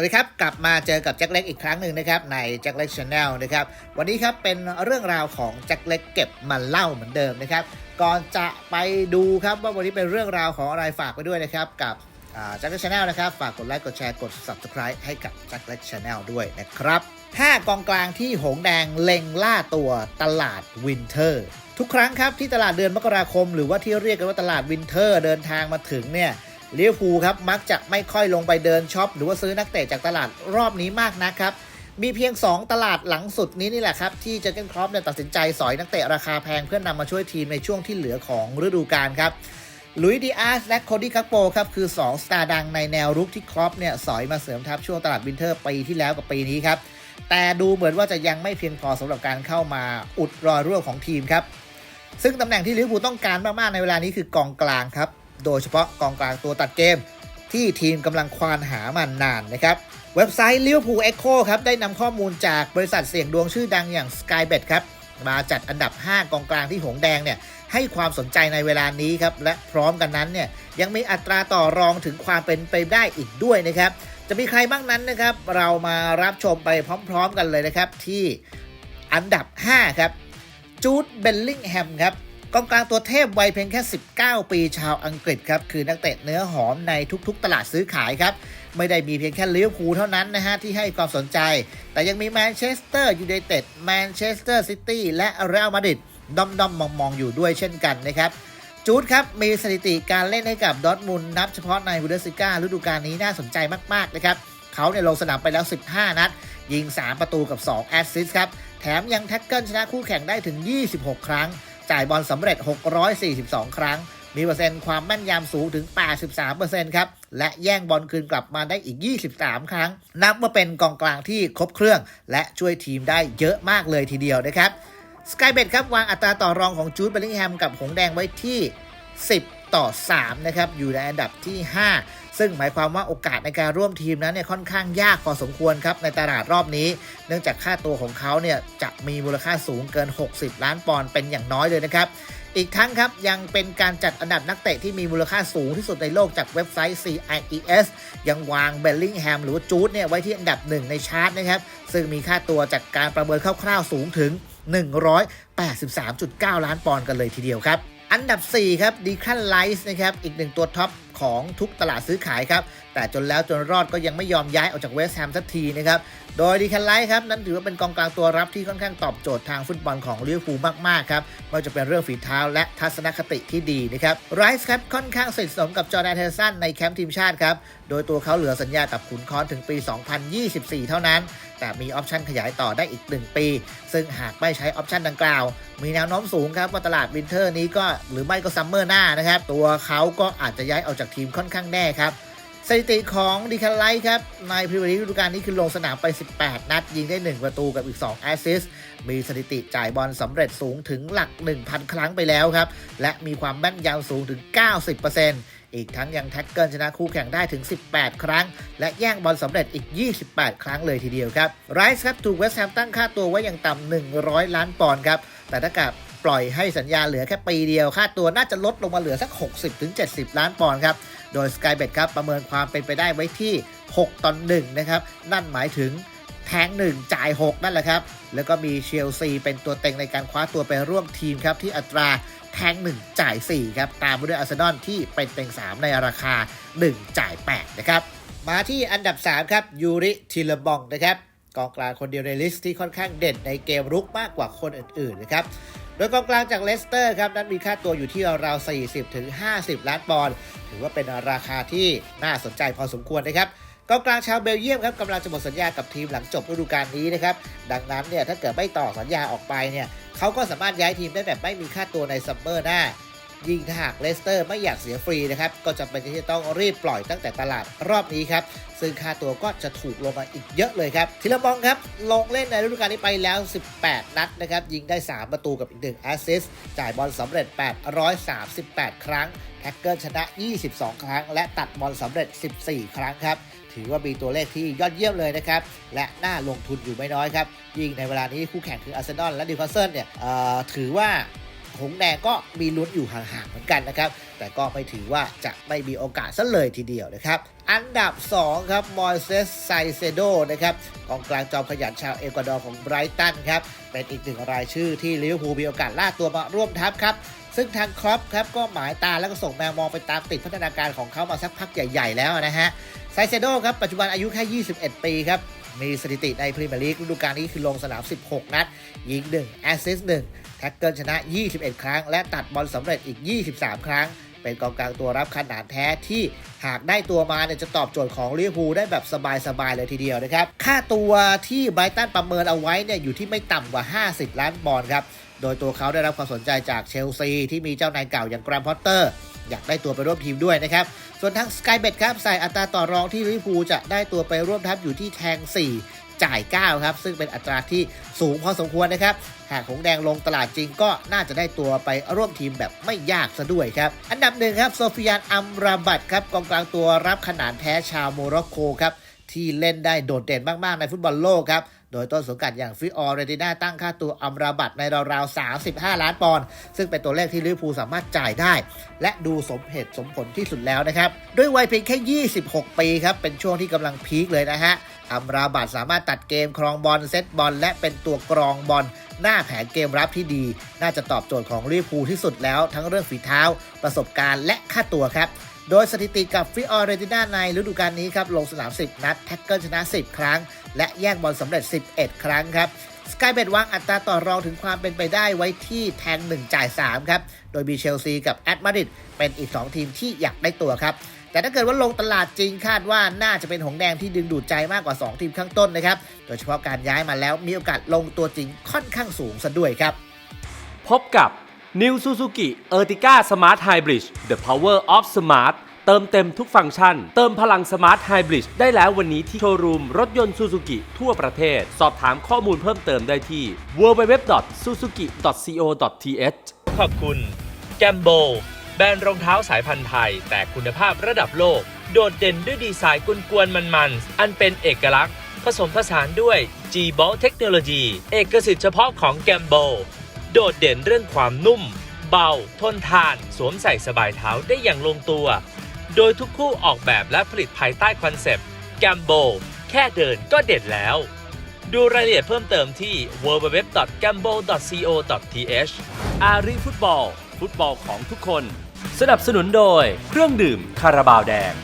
วัสดีครับ กลับมาเจอกับแจ็คเล็กอีกครั้งหนึ่งนะครับ ในแจ็คเล็กชาแนลนะครับ วันนี้ครับเป็นเรื่องราวของแจ็คเล็กเก็บมาเล่าเหมือนเดิมนะครับ ก่อนจะไปดูครับว่าวันนี้เป็นเรื่องราวของอะไรฝากไปด้วยนะครับ กับแจ็คเล็กชาแนลนะครับ ฝากกดไลค์กดแชร์กด subscribe ให้กับแจ็คเล็กชาแนลด้วยนะครับ 5 กองกลางที่หงแดงเล็งล่าตัวตลาดวินเทอร์ทุกครั้งครับที่ตลาดเดือนมกราคม หรือว่าที่เรียกกันว่าตลาดวินเทอร์ เดินทางมาถึงเนี่ย ลิเวอร์พูลครับมักจะไม่ค่อยลงไปเดินช็อปหรือว่าซื้อนักเตะจากตลาดรอบนี้มากนะครับ มีเพียง 2 ตลาดหลังสุดนี้นี่แหละครับ ที่เจอร์เกนครอปเนี่ยตัดสินใจสอยนักเตะราคาแพงเพื่อนนำมาช่วยทีมในช่วงที่เหลือของฤดูกาลครับลุยดีอาร์สและโคดี้คักโปครับ คือ 2 สตาร์ดังในแนวรุกที่ครอปเนี่ยสอยมาเสริมทัพช่วงตลาดวินเทอร์ปีที่แล้วกับปีนี้ครับ แต่ดูเหมือนว่าจะยังไม่เพียงพอสำหรับการเข้ามาอุดรอยรั่วของทีมครับ ซึ่งตำแหน่งที่ลิเวอร์พูลต้องการมาก ๆ ในเวลานี้คือกองกลางครับ โดยเฉพาะกองกลางตัวตัดเกม ที่ทีมกำลังควานหามานานนะครับ เว็บไซต์ Liverpool Echo ครับได้นำข้อมูลจากบริษัทเสี่ยงดวงชื่อดังอย่าง Skybet ครับมาจัดอันดับ 5 กองกลางที่หงแดงเนี่ยให้ความสนใจในเวลานี้ครับ และพร้อมกันนั้นเนี่ยยังมีอัตราต่อรองถึงความเป็นไปได้อีกด้วยนะครับ จะมีใครบ้างนั้นนะครับ เรามารับชมไปพร้อม ๆ กันเลยนะครับที่อันดับ 5 ครับจูดเบลลิงแฮมครับ กองกลางตัวเทพวัยเพียงแค่ 19 ปีชาวอังกฤษครับคือนักเตะเนื้อหอมในทุกๆ ตลาดซื้อขายครับไม่ได้มีเพียงแค่ลิเวอร์พูลเท่านั้นนะฮะที่ให้ความสนใจ แต่ยังมีแมนเชสเตอร์ยูไนเต็ดแมนเชสเตอร์ซิตี้และเรอัลมาดริดด้อมๆมองๆอยู่ด้วยเช่นกันนะครับจูดครับ มีสถิติการเล่นให้กับดอร์ทมุนนับเฉพาะในบูเดสซิก้าฤดูกาลนี้น่าสนใจมาก ๆ นะครับ เขาเนี่ยลงสนามไปแล้ว 15 นัด ยิง 3 ประตูกับ 2 แอสซิสต์ครับ แถมยังแท็กเกิลชนะคู่แข่งได้ถึง 26 ครั้ง จ่ายบอลสำเร็จ 642 ครั้ง มีเปอร์เซ็นต์ความแม่นยำสูงถึง 83%ครับ และแย่งบอลคืนกลับมาได้อีก 23 ครั้ง นับว่าเป็นกองกลางที่ครบเครื่อง และช่วยทีมได้เยอะมากเลยทีเดียวนะครับสกายเบดครับวางอัตราต่อรองของจูดเบลลิงแฮมกับหงแดงไว้ที่ 10 ต่อ 3 นะครับ อยู่ในอันดับที่ 5 ซึ่งหมายความว่าโอกาสในการร่วมทีมนั้นเนี่ยค่อนข้างยากพอสมควรครับ ในตลาดรอบนี้ เนื่องจากค่าตัวของเขาเนี่ยจะมีมูลค่าสูงเกิน 60 ล้านปอนด์เป็นอย่างน้อยเลยนะครับอีกทั้งครับยังเป็นการจัดอันดับนักเตะที่มีมูลค่าสูงที่สุดในโลกจากเว็บไซต์ CIES ยังวางเบลลิงแฮมหรือจูดเนี่ยไว้ที่อันดับหนึ่งในชาร์ตนะครับ ซึ่งมีค่าตัวจากการประเมินคร่าวๆสูงถึง 183.9 ล้านปอนด์กันเลยทีเดียวครับ อันดับ 4 ครับดีคันไลท์นะครับ อีกหนึ่งตัวท็อป ของทุกตลาดซื้อขายครับ แต่จนแล้วจนรอดก็ยังไม่ยอมย้ายออกจากเวสต์แฮมสักทีนะครับ โดยดีแคนไลท์ครับ นั้นถือว่าเป็นกองกลางตัวรับที่ค่อนข้างตอบโจทย์ทางฟุตบอลของลิเวอร์พูลมาก ๆ ครับไม่ว่าจะเป็นเรื่องฝีเท้าและทัศนคติที่ดีนะครับไรส์ครับค่อนข้างสนิทสนมกับจอร์แดนเทสันในแคมป์ทีมชาติครับโดยตัวเขาเหลือสัญญากับขุนค้อนถึงปี 2024 เท่านั้น แต่มีออปชันขยายต่อได้อีก 1 ปี ซึ่งหากไม่ใช้ออปชันดังกล่าว มีแนวโน้มสูงครับว่าตลาดวินเทอร์นี้ก็หรือไม่ก็ซัมเมอร์หน้านะครับ ตัวเขาก็อาจจะย้ายออกจากทีมค่อนข้างแน่ครับสถิติของดีคันไลท์ครับในพรีเมียร์ลีกฤดูกาลนี้คือลงสนามไป 18 นัด ยิงได้ 1 ประตูกับอีก 2 แอสซิสต์มีสถิติจ่ายบอลสำเร็จสูงถึงหลัก 1,000 ครั้งไปแล้วครับ และมีความแม่นยำสูงถึง 90%อีกทั้งยังแท็กเกิลชนะคู่แข่งได้ถึง 18 ครั้ง และแย่งบอลสำเร็จอีก 28 ครั้งเลยทีเดียวครับไรส์ครับถูกเวสต์แฮมตั้งค่าตัวไว้อย่างต่ำ100 ล้านปอนด์ครับแต่ถ้ากับ ปล่อยให้สัญญาเหลือแค่ปีเดียว ค่าตัวน่าจะลดลงมาเหลือสัก 60-70 ล้านปอนด์ครับ โดย Skybet ครับประเมินความเป็นไปได้ไว้ที่ 6ต่อ1นะครับ นั่นหมายถึงแทง1 จ่าย 6 นั่นแหละครับ แล้วก็มีเชลซีเป็นตัวเต็งในการคว้าตัวไปร่วมทีมครับ ที่อัตราแทง 1 จ่าย 4 ครับ ตามมาด้วยอาร์เซนอลที่เป็นเต็ง 3 ในราคา 1 จ่าย 8 นะครับ มาที่อันดับ 3 ครับยูริทิลบองนะครับกองกลางคนเดียวในลิสต์ที่ค่อนข้างเด่นในเกมรุกมากกว่าคนอื่นๆนะครับ ดยกองกลางจากเลสเตอร์ครับนั้นมีค่าตัวอยู่ที่ราว 40ถึง50 ล้านปอนด์ถือว่าเป็นราคาที่น่าสนใจพอสมควรนะครับกองกลางชาวเบลเยียมครับกำลังจะหมดสัญญากับทีมหลังจบฤดูกาลนี้นะครับดังนั้นเนี่ยถ้าเกิดไม่ต่อสัญญาออกไปเนี่ยเขาก็สามารถย้ายทีมได้แบบไม่มีค่าตัวในซัมเมอร์หน้า ยิ่งถ้าหากเลสเตอร์ไม่อยากเสียฟรีนะครับ ก็จำเป็นที่จะต้องรีบปล่อยตั้งแต่ตลาดรอบนี้ครับ ซึ่งค่าตัวก็จะถูกลงมาอีกเยอะเลยครับทีละบองครับ ลงเล่นในฤดูกาลนี้ไปแล้ว 18 นัดนะครับ ยิงได้ 3 ประตูกับอีก 1 แอสซิสต์จ่ายบอลสำเร็จ 838 ครั้งแท็กเกิลชนะ 22 ครั้ง และตัดบอลสำเร็จ 14 ครั้งครับถือว่ามีตัวเลขที่ยอดเยี่ยมเลยนะครับ และน่าลงทุนอยู่ไม่น้อยครับ ยิ่งในเวลานี้คู่แข่งคืออาร์เซนอลและดิวคาสเซิลเนี่ยถือว่า หงแดงก็มีลุ้นอยู่ห่างๆเหมือนกันนะครับ แต่ก็ไม่ถือว่าจะไม่มีโอกาสซะเลยทีเดียวนะครับ อันดับ 2 ครับมอยเซสไซเซโดนะครับกองกลางจอมขยันชาวเอกวาดอร์ของไบรตันครับ เป็นอีกหนึ่งรายชื่อที่ลิเวอร์พูลมีโอกาสล่าตัวมาร่วมทัพครับซึ่งทางครอปครับก็หมายตาแล้วก็ส่งแมวมองไปตามติดพัฒนาการของเขามาสักพักใหญ่ ๆ แล้วนะฮะไซเซโดครับปัจจุบันอายุแค่ 21 ปีครับ มีสถิติในพรีเมียร์ลีกฤดูกาลนี้คือลงสนาม 16 นัด ยิง 1 แอสซิสต์1แท็กเกิลชนะ 21 ครั้ง และตัดบอลสำเร็จอีก 23 ครั้ง เป็นกองกลางตัวรับขนาดแท้ที่หากได้ตัวมาเนี่ยจะตอบโจทย์ของลิเวอร์พูลได้แบบสบายๆเลยทีเดียวนะครับ ค่าตัวที่ไบรตันประเมินเอาไว้เนี่ยอยู่ที่ไม่ต่ำกว่า 50 ล้านปอนด์ครับ โดยตัวเขาได้รับความสนใจจากเชลซีที่มีเจ้านายเก่าอย่างแกรมพอตเตอร์ อยากได้ตัวไปร่วมทีมด้วยนะครับ ส่วนทาง Sky Bet ครับใส่อัตราต่อรองที่ลิพูจะได้ตัวไปร่วมทัพอยู่ที่แทง 4 จ่าย 9 ครับ ซึ่งเป็นอัตราที่สูงพอสมควรนะครับ หากหงแดงลงตลาดจริงก็น่าจะได้ตัวไปร่วมทีมแบบไม่ยากซะด้วยครับ อันดับหนึ่งครับโซฟิยานอัมราบัตครับกองกลางตัวรับขนานแท้ชาวโมร็อกโกครับที่เล่นได้โดดเด่นมาก ๆ ในฟุตบอลโลกครับ โดยต้นสังกัดอย่างฟิออร์เรติน่าตั้งค่าตัวอัมราบัตในราวๆ 35 ล้านปอนด์ซึ่งเป็นตัวเลขที่ลิเวอร์พูลสามารถจ่ายได้ และดูสมเหตุสมผลที่สุดแล้วนะครับ ด้วยวัยเพียงแค่ 26 ปีครับ เป็นช่วงที่กำลังพีคเลยนะฮะอัมราบัตสามารถตัดเกมครองบอลเซตบอลและเป็นตัวกรองบอลหน้าแผนเกมรับที่ดี น่าจะตอบโจทย์ของลิเวอร์พูลที่สุดแล้ว ทั้งเรื่องฝีเท้า ประสบการณ์และค่าตัวครับ โดยสถิติกับฟิออเรติน่าในฤดูกาลนี้ครับลงสนาม 10 นัดแท็กเกิลชนะ 10 ครั้ง และแย่งบอลสำเร็จ 11 ครั้งครับสกายเบดวางอัตราต่อรองถึงความเป็นไปได้ไว้ที่แทง 1 จ่าย 3 ครับ โดยมีเชลซีกับแอตมาดริดเป็นอีก 2 ทีมที่อยากได้ตัวครับ แต่ถ้าเกิดว่าลงตลาดจริงคาดว่าน่าจะเป็นหงแดงที่ดึงดูดใจมากกว่า 2 ทีมข้างต้นนะครับ โดยเฉพาะการย้ายมาแล้วมีโอกาสลงตัวจริงค่อนข้างสูงซะด้วยครับ พบกับ New Suzuki Ertiga Smart Hybrid The Power of Smart เติมเต็มทุกฟังก์ชัน เติมพลัง Smart Hybrid ได้แล้ววันนี้ที่โชว์รูมรถยนต์ Suzuki ทั่วประเทศ สอบถามข้อมูลเพิ่มเติมได้ที่ www.suzuki.co.th ขอบคุณ แกมโบ แบรนด์รองเท้าสายพันธุ์ไทย แต่คุณภาพระดับโลก โดดเด่นด้วยดีไซน์กวนๆมันๆ อันเป็นเอกลักษณ์ ผสมผสานด้วย g b o l เทคโนโลยีเอกสิทธิ์เฉพาะของแกมโบ โดดเด่นเรื่องความนุ่ม เบา ทนทาน สวมใส่สบายเท้าได้อย่างลงตัว โดยทุกคู่ออกแบบและผลิตภายใต้คอนเซปต์แกมโบแค่เดินก็เด่นแล้ว ดูรายละเอียดเพิ่มเติมที่ www.gamble.co.th อารีฟุตบอล ฟุตบอลของทุกคน สนับสนุนโดยเครื่องดื่มคาราบาวแดง